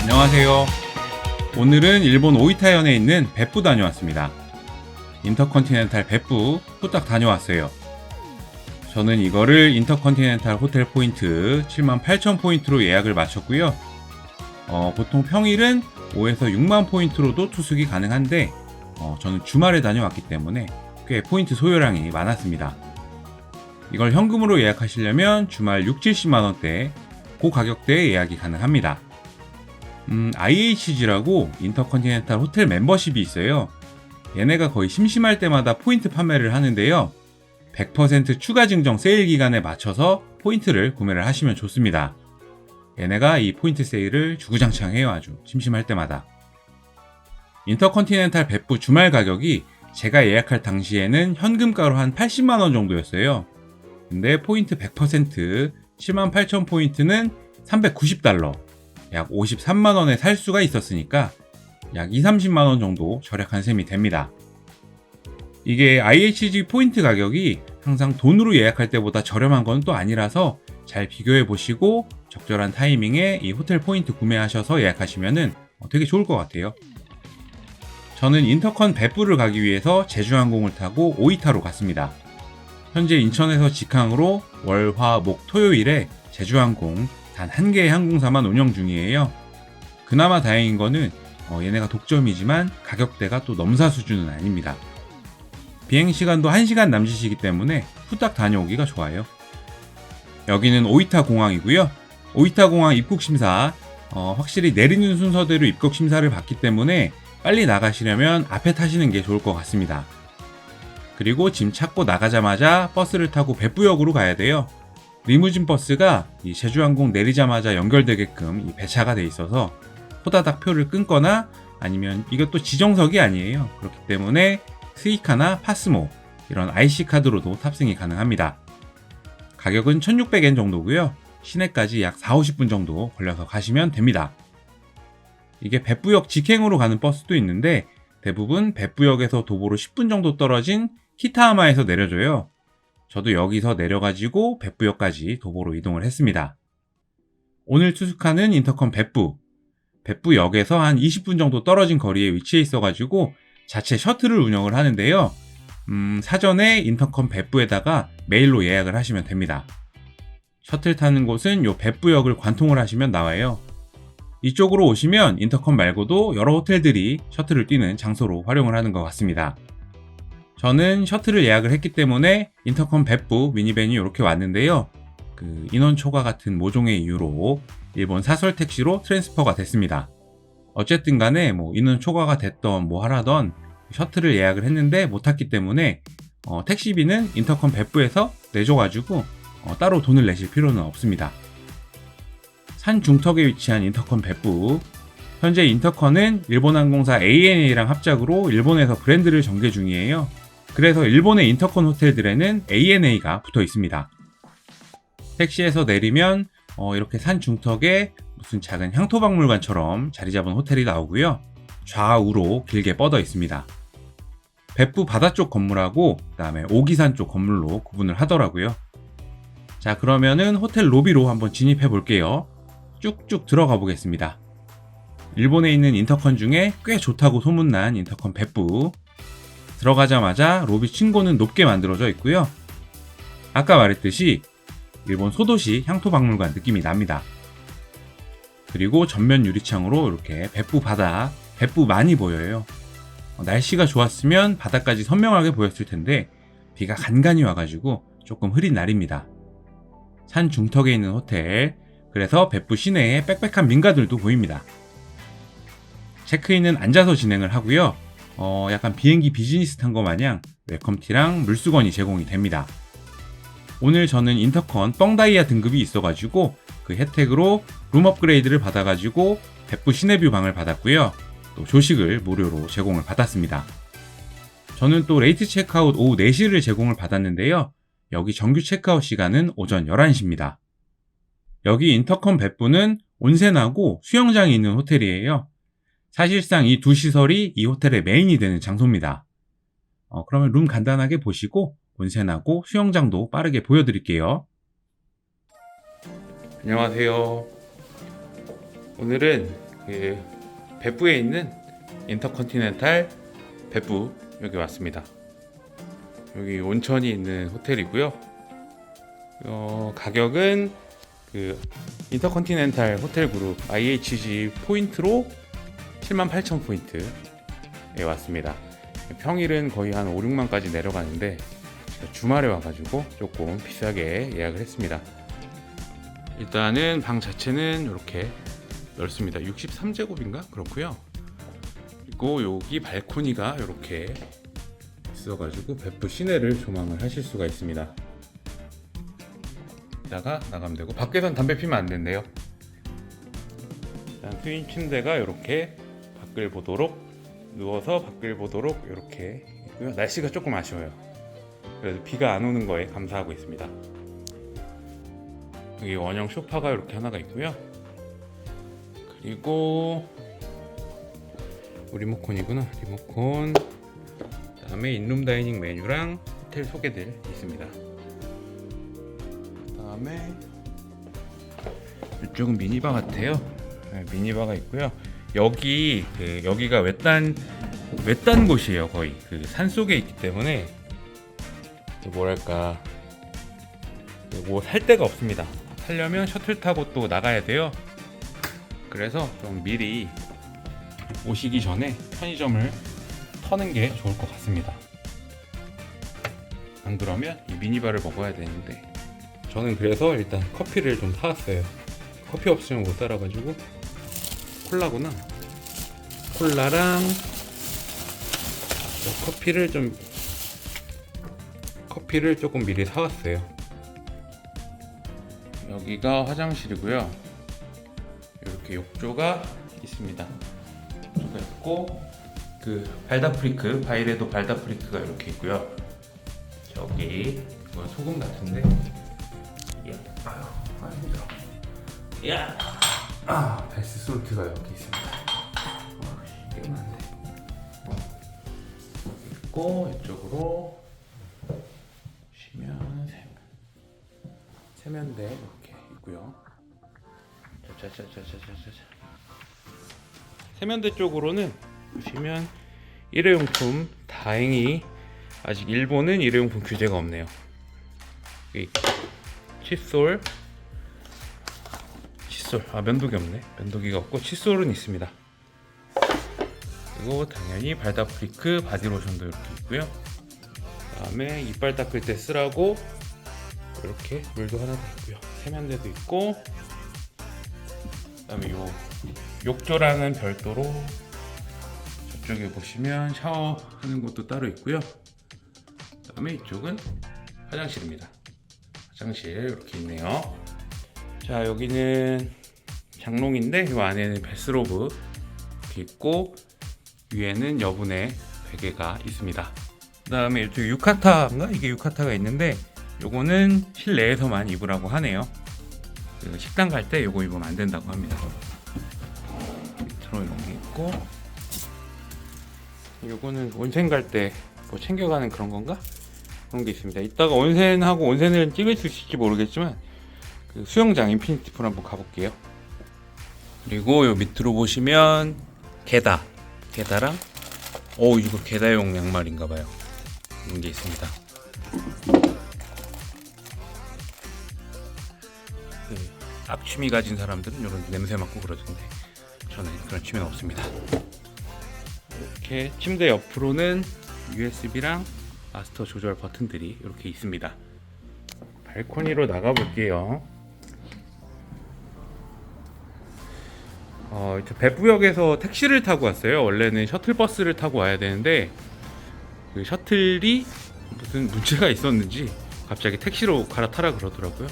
안녕하세요. 오늘은 일본 오이타현에 있는 베푸 다녀왔습니다. 인터컨티넨탈 베푸 후딱 다녀왔어요. 저는 이거를 인터컨티넨탈 호텔 포인트 78,000 포인트로 예약을 마쳤고요. 어, 보통 평일은 5에서 6만 포인트로도 투숙이 가능한데 어, 저는 주말에 다녀왔기 때문에 꽤 포인트 소요량이 많았습니다. 이걸 현금으로 예약하시려면 주말 6, 70만 원대 그 가격대에 예약이 가능합니다. 음, IHG라고 인터컨티넨탈 호텔 멤버십이 있어요. 얘네가 거의 심심할 때마다 포인트 판매를 하는데요. 100% 추가 증정 세일 기간에 맞춰서 포인트를 구매를 하시면 좋습니다. 얘네가 이 포인트 세일을 주구장창 해요, 아주. 심심할 때마다. 인터컨티넨탈別府 주말 가격이 제가 예약할 당시에는 현금가로 한 80만원 정도였어요. 근데 포인트 100% 78,000 포인트는 390달러, 약 53만원에 살 수가 있었으니까 약 2, 30만원 정도 절약한 셈이 됩니다. 이게 IHG 포인트 가격이 항상 돈으로 예약할 때보다 저렴한 건 또 아니라서 잘 비교해 보시고 적절한 타이밍에 이 호텔 포인트 구매하셔서 예약하시면 되게 좋을 것 같아요. 저는 인터컨別府를 가기 위해서 제주항공을 타고 오이타로 갔습니다. 현재 인천에서 직항으로 월, 화, 목, 토요일에 제주항공 단 한 개의 항공사만 운영 중이에요. 그나마 다행인 거는 어, 얘네가 독점이지만 가격대가 또 넘사 수준은 아닙니다. 비행 시간도 1시간 남짓이기 때문에 후딱 다녀오기가 좋아요. 여기는 오이타 공항이고요. 오이타 공항 입국 심사 어, 확실히 내리는 순서대로 입국 심사를 받기 때문에 빨리 나가시려면 앞에 타시는 게 좋을 것 같습니다. 그리고 짐 찾고 나가자마자 버스를 타고別府역으로 가야 돼요. 리무진 버스가 이 제주항공 내리자마자 연결되게끔 이 배차가 돼 있어서 호다닥 표를 끊거나 아니면 이것도 지정석이 아니에요. 그렇기 때문에 스이카나 파스모 이런 IC 카드로도 탑승이 가능합니다. 가격은 1600엔 정도고요. 시내까지 약 4, 50분 정도 걸려서 가시면 됩니다. 이게 백부역 직행으로 가는 버스도 있는데 대부분 백부역에서 도보로 10분 정도 떨어진 키타하마에서 내려줘요. 저도 여기서 내려가지고 백부역까지 도보로 이동을 했습니다. 오늘 투숙하는 인터컨 백부. 백부역에서 한 20분 정도 떨어진 거리에 위치해 있어가지고 자체 셔틀을 운영을 하는데요. 음, 사전에 인터컴 배부에다가 메일로 예약을 하시면 됩니다. 셔틀 타는 곳은 요 배부역을 관통을 하시면 나와요. 이쪽으로 오시면 인터컴 말고도 여러 호텔들이 셔틀을 뛰는 장소로 활용을 하는 것 같습니다. 저는 셔틀을 예약을 했기 때문에 인터컴 배부 미니밴이 이렇게 왔는데요. 그 인원 초과 같은 모종의 이유로 일본 사설 택시로 트랜스퍼가 됐습니다. 어쨌든 간에 뭐 인원 초과가 됐던 뭐 하라던 셔틀을 예약을 했는데 못 탔기 때문에 어, 택시비는 인터컴 배부에서 내줘가지고 어, 따로 돈을 내실 필요는 없습니다. 산 중턱에 위치한 인터컨 배부 현재 인터컨은 일본항공사 ANA랑 합작으로 일본에서 브랜드를 전개 중이에요. 그래서 일본의 인터컨 호텔들에는 ANA가 붙어 있습니다. 택시에서 내리면 어, 이렇게 산 중턱에 무슨 작은 향토박물관처럼 자리 잡은 호텔이 나오고요. 좌우로 길게 뻗어 있습니다. 백부 바다 쪽 건물하고 그다음에 오기산 쪽 건물로 구분을 하더라고요. 자, 그러면은 호텔 로비로 한번 진입해 볼게요. 쭉쭉 들어가 보겠습니다. 일본에 있는 인터컨 중에 꽤 좋다고 소문난 인터컨 백부. 들어가자마자 로비 층고는 높게 만들어져 있고요. 아까 말했듯이 일본 소도시 향토박물관 느낌이 납니다. 그리고 전면 유리창으로 이렇게 백부 바다, 백부 많이 보여요. 어, 날씨가 좋았으면 바다까지 선명하게 보였을 텐데 비가 간간히 와가지고 조금 흐린 날입니다. 산 중턱에 있는 호텔, 그래서 백부 시내에 빽빽한 민가들도 보입니다. 체크인은 앉아서 진행을 하고요. 어, 약간 비행기 비즈니스 탄 것마냥 웰컴티랑 물수건이 제공이 됩니다. 오늘 저는 인터컨 뻥다이아 등급이 있어가지고 그 혜택으로 룸 업그레이드를 받아가지고 백부 시내뷰 방을 받았고요. 또 조식을 무료로 제공을 받았습니다. 저는 또 레이트 체크아웃 오후 4시를 제공을 받았는데요. 여기 정규 체크아웃 시간은 오전 11시입니다. 여기 인터컨別府는 온센하고 수영장이 있는 호텔이에요. 사실상 이 두 시설이 이 호텔의 메인이 되는 장소입니다. 어, 그러면 룸 간단하게 보시고 온센하고 수영장도 빠르게 보여드릴게요. 안녕하세요. 오늘은 그 베프에 있는 인터컨티넨탈 베프 여기 왔습니다. 여기 온천이 있는 호텔이고요. 어, 가격은 그 인터컨티넨탈 호텔 그룹 IHG 포인트로 78,000 포인트에 왔습니다. 평일은 거의 한 5, 6만까지 내려가는데 주말에 와가지고 조금 비싸게 예약을 했습니다. 일단은 방 자체는 이렇게 넓습니다. 63제곱인가 그렇고요. 그리고 여기 발코니가 이렇게 있어가지고 베프 시내를 조망을 하실 수가 있습니다. 이따가 나가면 되고 밖에선 담배 피면 안 된대요. 일단 트윈 침대가 이렇게 밖을 보도록 누워서 밖을 보도록 이렇게 있고요. 날씨가 조금 아쉬워요. 그래서 비가 안 오는 거에 감사하고 있습니다. 여기 원형 소파가 이렇게 하나가 있고요. 그리고 리모컨이구나. 리모컨. 그 다음에 인룸 다이닝 메뉴랑 호텔 소개들 있습니다. 그 다음에 이쪽은 미니바 같아요. 네, 미니바가 있고요. 여기 그 여기가 외딴 외딴 곳이에요. 거의 그 산 속에 있기 때문에 그 뭐랄까 뭐 살 데가 없습니다. 살려면 셔틀 타고 또 나가야 돼요. 그래서 좀 미리 오시기 전에 편의점을 터는 게 좋을 것 같습니다. 안 그러면 이 미니바를 먹어야 되는데 저는 그래서 일단 커피를 좀 사왔어요. 커피 없으면 못 살아가지고 콜라구나. 콜라랑 커피를 좀 커피를 조금 미리 사왔어요. 여기가 화장실이고요. 이렇게 욕조가 있습니다. 욕조가 있고 그 발다프리크 바이레도 발다프리크가 이렇게 있고요. 저기 이건 소금 같은데. 야, 아유, 힘들어. 야, 아, 베스 솔트가 여기 있습니다. 있고 이쪽으로 보시면 세면 세면대 이렇게 있고요. 자자자자자자자. 세면대 쪽으로는 보시면 일회용품 다행히 아직 일본은 일회용품 규제가 없네요. 여기 칫솔 칫솔 아 면도기 없네 면도기가 없고 칫솔은 있습니다. 그리고 당연히 발다프리크 바디로션도 이렇게 있고요. 그 다음에 이빨 닦을 때 쓰라고 이렇게 물도 하나 더 있고요. 세면대도 있고 그다음에 요 욕조랑은 별도로 저쪽에 보시면 샤워하는 곳도 따로 있고요. 그다음에 이쪽은 화장실입니다. 화장실 이렇게 있네요. 자 여기는 장롱인데 이 안에는 베스로브 이렇게 있고 위에는 여분의 베개가 있습니다. 그 다음에 이쪽 유카타인가 이게 유카타가 있는데 요거는 실내에서만 입으라고 하네요. 식당 갈 때 이거 입으면 안 된다고 합니다. 밑으로 이런 게 있고 이거는 온생 갈때 뭐 챙겨가는 그런 건가? 그런 게 있습니다. 이따가 온센하고 온센을 찍을 수 있을지 모르겠지만 그 수영장 인피니티 풀 한번 가볼게요. 그리고 요 밑으로 보시면 게다 게다랑 오 이거 게다용 양말인가봐요. 이런 게 있습니다. 악취미 가진 사람들은 이런 냄새 맡고 그러던데 저는 그런 취미는 없습니다. 이렇게 침대 옆으로는 USB랑 마스터 조절 버튼들이 이렇게 있습니다. 발코니로 나가 볼게요. 어, 배부역에서 택시를 타고 왔어요. 원래는 셔틀버스를 타고 와야 되는데 그 셔틀이 무슨 문제가 있었는지 갑자기 택시로 갈아타라 그러더라고요.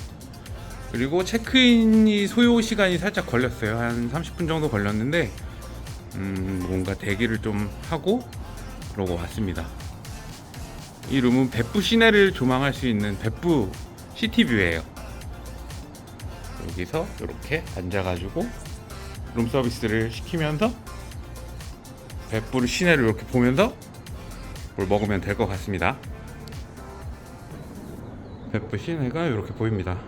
그리고 체크인이 소요 시간이 살짝 걸렸어요. 한 30분 정도 걸렸는데 음, 뭔가 대기를 좀 하고 그러고 왔습니다. 이 룸은 백부 시내를 조망할 수 있는 백부 시티뷰예요. 여기서 이렇게 앉아가지고 룸 서비스를 시키면서 백부를 시내를 이렇게 보면서 뭘 먹으면 될 것 같습니다. 백부 시내가 이렇게 보입니다.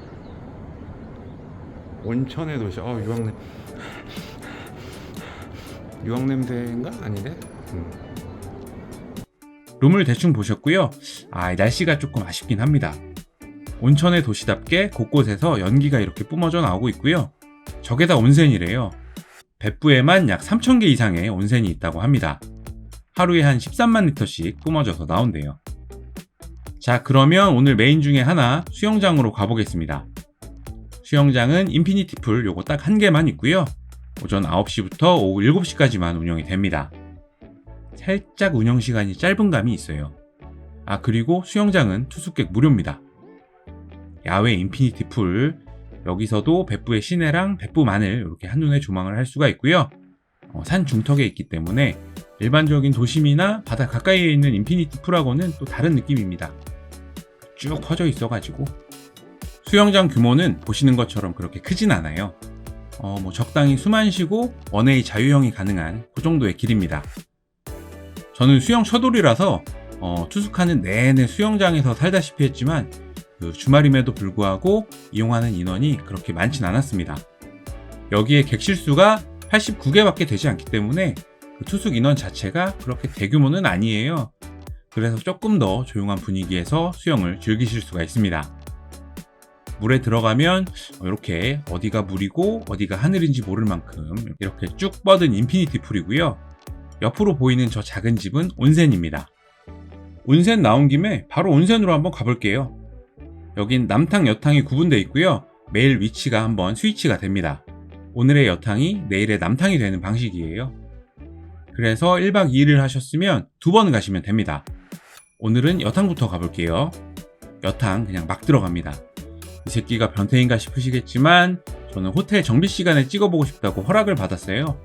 온천의 도시. 어 유황 냄. 유황 냄새인가? 아니네. 음. 룸을 대충 보셨고요. 아 날씨가 조금 아쉽긴 합니다. 온천의 도시답게 곳곳에서 연기가 이렇게 뿜어져 나오고 있고요. 저게 다 온센이래요.別府에만 약 3,000개 이상의 온센이 있다고 합니다. 하루에 한 13만 리터씩 뿜어져서 나온대요. 자, 그러면 오늘 메인 중에 하나 수영장으로 가보겠습니다. 수영장은 인피니티 풀 요거 딱 한 개만 있고요. 오전 9시부터 오후 7시까지만 운영이 됩니다. 살짝 운영 시간이 짧은 감이 있어요. 아, 그리고 수영장은 투숙객 무료입니다. 야외 인피니티 풀, 여기서도 백부의 시내랑 백부 마늘 이렇게 한눈에 조망을 할 수가 있고요. 어, 산 중턱에 있기 때문에 일반적인 도심이나 바다 가까이에 있는 인피니티 풀하고는 또 다른 느낌입니다. 쭉 퍼져 있어가지고 수영장 규모는 보시는 것처럼 그렇게 크진 않아요. 어, 뭐 적당히 숨만 쉬고 원웨이 자유형이 가능한 그 정도의 길입니다. 저는 수영 처돌이라서 어, 투숙하는 내내 수영장에서 살다시피 했지만 그 주말임에도 불구하고 이용하는 인원이 그렇게 많진 않았습니다. 여기에 객실 수가 89개밖에 되지 않기 때문에 그 투숙 인원 자체가 그렇게 대규모는 아니에요. 그래서 조금 더 조용한 분위기에서 수영을 즐기실 수가 있습니다. 물에 들어가면 이렇게 어디가 물이고 어디가 하늘인지 모를 만큼 이렇게 쭉 뻗은 인피니티 풀이고요. 옆으로 보이는 저 작은 집은 온센입니다. 온센 나온 김에 바로 온센으로 한번 가볼게요. 여긴 남탕, 여탕이 구분되어 있고요. 매일 위치가 한번 스위치가 됩니다. 오늘의 여탕이 내일의 남탕이 되는 방식이에요. 그래서 1박 2일을 하셨으면 두 번 가시면 됩니다. 오늘은 여탕부터 가볼게요. 여탕 그냥 막 들어갑니다. 이 새끼가 변태인가 싶으시겠지만 저는 호텔 정비 시간에 찍어보고 싶다고 허락을 받았어요.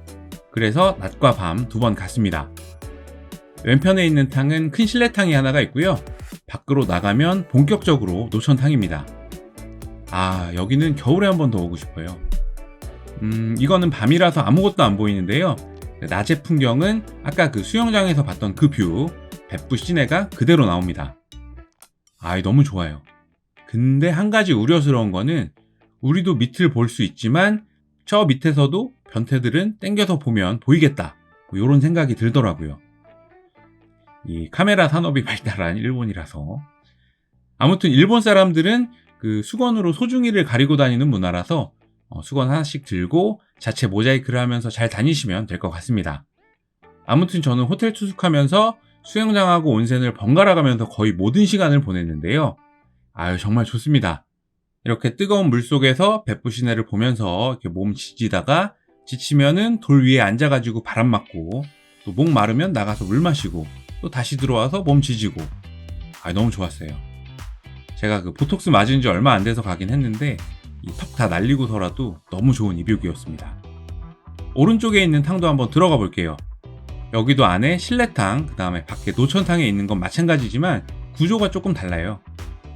그래서 낮과 밤 두 번 갔습니다. 왼편에 있는 탕은 큰 실내탕이 하나가 있고요. 밖으로 나가면 본격적으로 노천탕입니다. 아, 여기는 겨울에 한 번 더 오고 싶어요. 음, 이거는 밤이라서 아무것도 안 보이는데요. 낮의 풍경은 아까 그 수영장에서 봤던 그 뷰, 백부 시내가 그대로 나옵니다. 아, 너무 좋아요. 근데 한 가지 우려스러운 거는 우리도 밑을 볼 수 있지만 저 밑에서도 변태들은 땡겨서 보면 보이겠다. 뭐 이런 생각이 들더라고요. 이 카메라 산업이 발달한 일본이라서 아무튼 일본 사람들은 그 수건으로 소중이를 가리고 다니는 문화라서 어, 수건 하나씩 들고 자체 모자이크를 하면서 잘 다니시면 될 것 같습니다. 아무튼 저는 호텔 투숙하면서 수영장하고 온센을 번갈아 가면서 거의 모든 시간을 보냈는데요. 아유 정말 좋습니다. 이렇게 뜨거운 물 속에서 백부 시내를 보면서 이렇게 몸 지지다가 지치면은 돌 위에 앉아가지고 바람 맞고 또 목 마르면 나가서 물 마시고 또 다시 들어와서 몸 지지고 아 너무 좋았어요. 제가 그 보톡스 맞은 지 얼마 안 돼서 가긴 했는데 이턱다 날리고서라도 너무 좋은 입욕이었습니다. 오른쪽에 있는 탕도 한번 들어가 볼게요. 여기도 안에 실내탕, 그 다음에 밖에 노천탕에 있는 건 마찬가지지만 구조가 조금 달라요.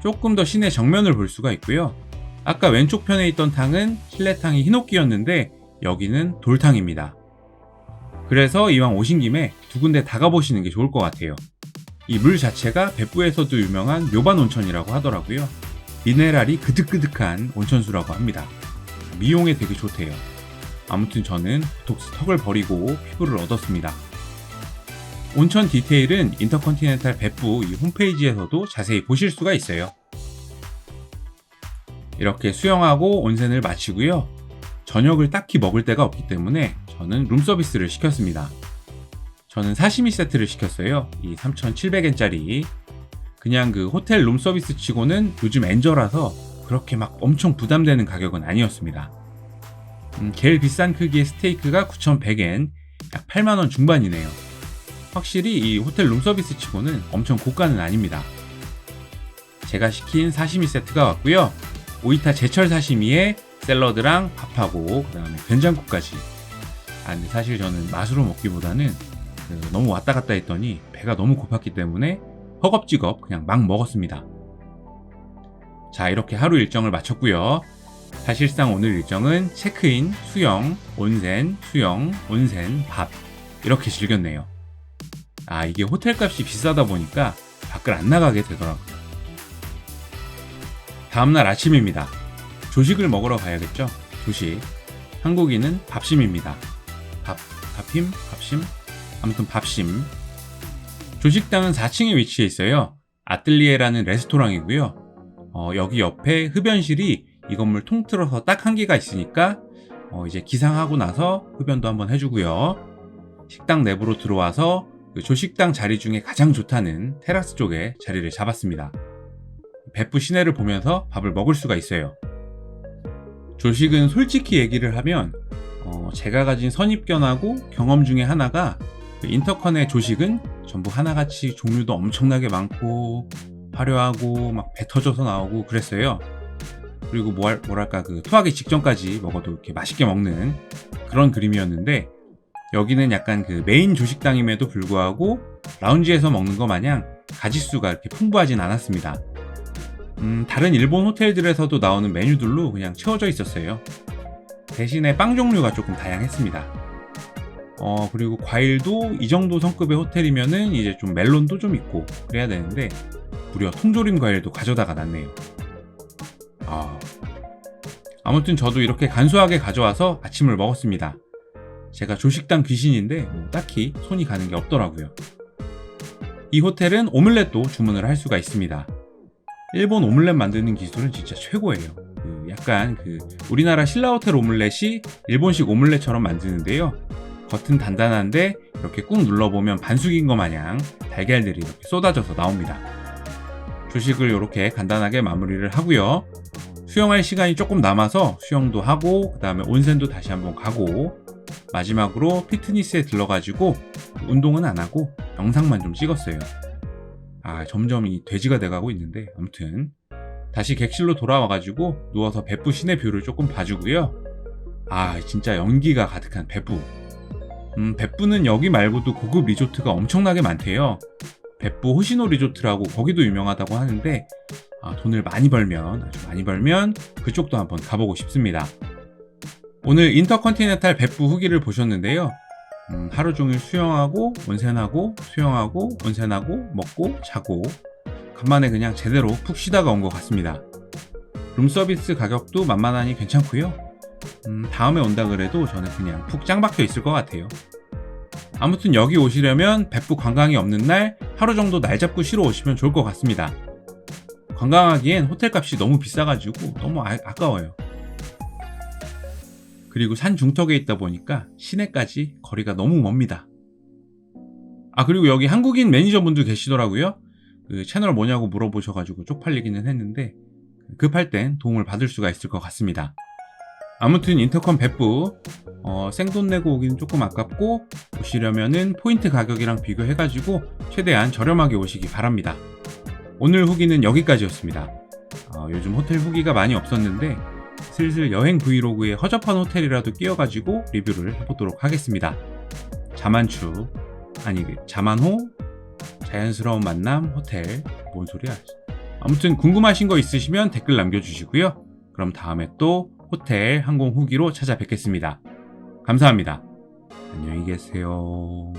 조금 더 시내 정면을 볼 수가 있고요. 아까 왼쪽 편에 있던 탕은 실내탕이 흰옥기였는데 여기는 돌탕입니다. 그래서 이왕 오신 김에 두 군데 다 가보시는 게 좋을 것 같아요. 이 물 자체가 백부에서도 유명한 묘반 온천이라고 하더라고요. 미네랄이 그득그득한 온천수라고 합니다. 미용에 되게 좋대요. 아무튼 저는 보톡스 턱을 버리고 피부를 얻었습니다. 온천 디테일은 인터컨티넨탈 백부 이 홈페이지에서도 자세히 보실 수가 있어요. 이렇게 수영하고 온센을 마치고요. 저녁을 딱히 먹을 데가 없기 때문에 저는 룸서비스를 시켰습니다. 저는 사시미 세트를 시켰어요. 이 3,700엔짜리. 그냥 그 호텔 룸서비스 치고는 요즘 엔저라서 그렇게 막 엄청 부담되는 가격은 아니었습니다. 음, 제일 비싼 크기의 스테이크가 9,100엔, 약 8만원 중반이네요. 확실히 이 호텔 룸서비스 치고는 엄청 고가는 아닙니다. 제가 시킨 사시미 세트가 왔고요. 오이타 제철 사시미에 샐러드랑 밥하고 그 다음에 된장국까지. 아 근데 사실 저는 맛으로 먹기보다는 그 너무 왔다 갔다 했더니 배가 너무 고팠기 때문에 허겁지겁 그냥 막 먹었습니다. 자 이렇게 하루 일정을 마쳤고요. 사실상 오늘 일정은 체크인, 수영, 온센, 수영, 온센, 밥 이렇게 즐겼네요. 아, 이게 호텔 값이 비싸다 보니까 밖을 안 나가게 되더라고요. 다음날 아침입니다. 조식을 먹으러 가야겠죠? 조식. 한국인은 밥심입니다. 밥, 밥힘? 밥심? 아무튼 밥심. 조식당은 4층에 위치해 있어요. 아뜰리에라는 레스토랑이고요. 어, 여기 옆에 흡연실이 이 건물 통틀어서 딱 한 개가 있으니까 어, 이제 기상하고 나서 흡연도 한번 해주고요. 식당 내부로 들어와서 그 조식당 자리 중에 가장 좋다는 테라스 쪽에 자리를 잡았습니다. 베프 시내를 보면서 밥을 먹을 수가 있어요. 조식은 솔직히 얘기를 하면 어, 제가 가진 선입견하고 경험 중에 하나가 그 인터컨의 조식은 전부 하나같이 종류도 엄청나게 많고 화려하고 막 배 터져서 나오고 그랬어요. 그리고 뭐, 뭐랄까 그 토하기 직전까지 먹어도 이렇게 맛있게 먹는 그런 그림이었는데 여기는 약간 그 메인 조식당임에도 불구하고 라운지에서 먹는 것 마냥 가짓수가 이렇게 풍부하진 않았습니다. 음, 다른 일본 호텔들에서도 나오는 메뉴들로 그냥 채워져 있었어요. 대신에 빵 종류가 조금 다양했습니다. 어, 그리고 과일도 이 정도 성급의 호텔이면은 이제 좀 멜론도 좀 있고 그래야 되는데 무려 통조림 과일도 가져다가 놨네요. 아. 아무튼 저도 이렇게 간소하게 가져와서 아침을 먹었습니다. 제가 조식당 귀신인데 뭐 딱히 손이 가는 게 없더라고요. 이 호텔은 오믈렛도 주문을 할 수가 있습니다. 일본 오믈렛 만드는 기술은 진짜 최고예요. 그 약간 그 우리나라 신라 호텔 오믈렛이 일본식 오믈렛처럼 만드는데요. 겉은 단단한데 이렇게 꾹 눌러보면 반숙인 것 마냥 달걀들이 이렇게 쏟아져서 나옵니다. 조식을 이렇게 간단하게 마무리를 하고요. 수영할 시간이 조금 남아서 수영도 하고 그 다음에 온센도 다시 한번 가고 마지막으로 피트니스에 들러가지고 운동은 안 하고 영상만 좀 찍었어요. 아 점점 이 돼지가 돼가고 있는데 아무튼 다시 객실로 돌아와가지고 누워서 베프 시내 뷰를 조금 봐주고요. 아 진짜 연기가 가득한 베프. 음 베프는 여기 말고도 고급 리조트가 엄청나게 많대요. 베프 호시노 리조트라고 거기도 유명하다고 하는데 아, 돈을 많이 벌면 아주 많이 벌면 그쪽도 한번 가보고 싶습니다. 오늘 인터컨티넨탈 베프 후기를 보셨는데요. 음, 하루 종일 수영하고 온센하고 수영하고 온센하고 먹고 자고 간만에 그냥 제대로 푹 쉬다가 온 것 같습니다. 룸 서비스 가격도 만만하니 괜찮고요. 음, 다음에 온다 그래도 저는 그냥 푹 짱박혀 있을 것 같아요. 아무튼 여기 오시려면 베프 관광이 없는 날 하루 정도 날 잡고 쉬러 오시면 좋을 것 같습니다. 관광하기엔 호텔 값이 너무 비싸가지고 너무 아, 아까워요. 그리고 산 중턱에 있다 보니까 시내까지 거리가 너무 멉니다. 아 그리고 여기 한국인 매니저분도 계시더라고요. 그 채널 뭐냐고 물어보셔가지고 쪽팔리기는 했는데 급할 땐 도움을 받을 수가 있을 것 같습니다. 아무튼 인터컴 베프 어, 생돈 내고 오기는 조금 아깝고 오시려면은 포인트 가격이랑 비교해가지고 최대한 저렴하게 오시기 바랍니다. 오늘 후기는 여기까지였습니다. 어, 요즘 호텔 후기가 많이 없었는데 슬슬 여행 브이로그에 허접한 호텔이라도 끼워가지고 리뷰를 해보도록 하겠습니다. 자만추 아니 자만호 자연스러운 만남 호텔 뭔 소리야? 아무튼 궁금하신 거 있으시면 댓글 남겨주시고요. 그럼 다음에 또 호텔 항공 후기로 찾아뵙겠습니다. 감사합니다. 안녕히 계세요.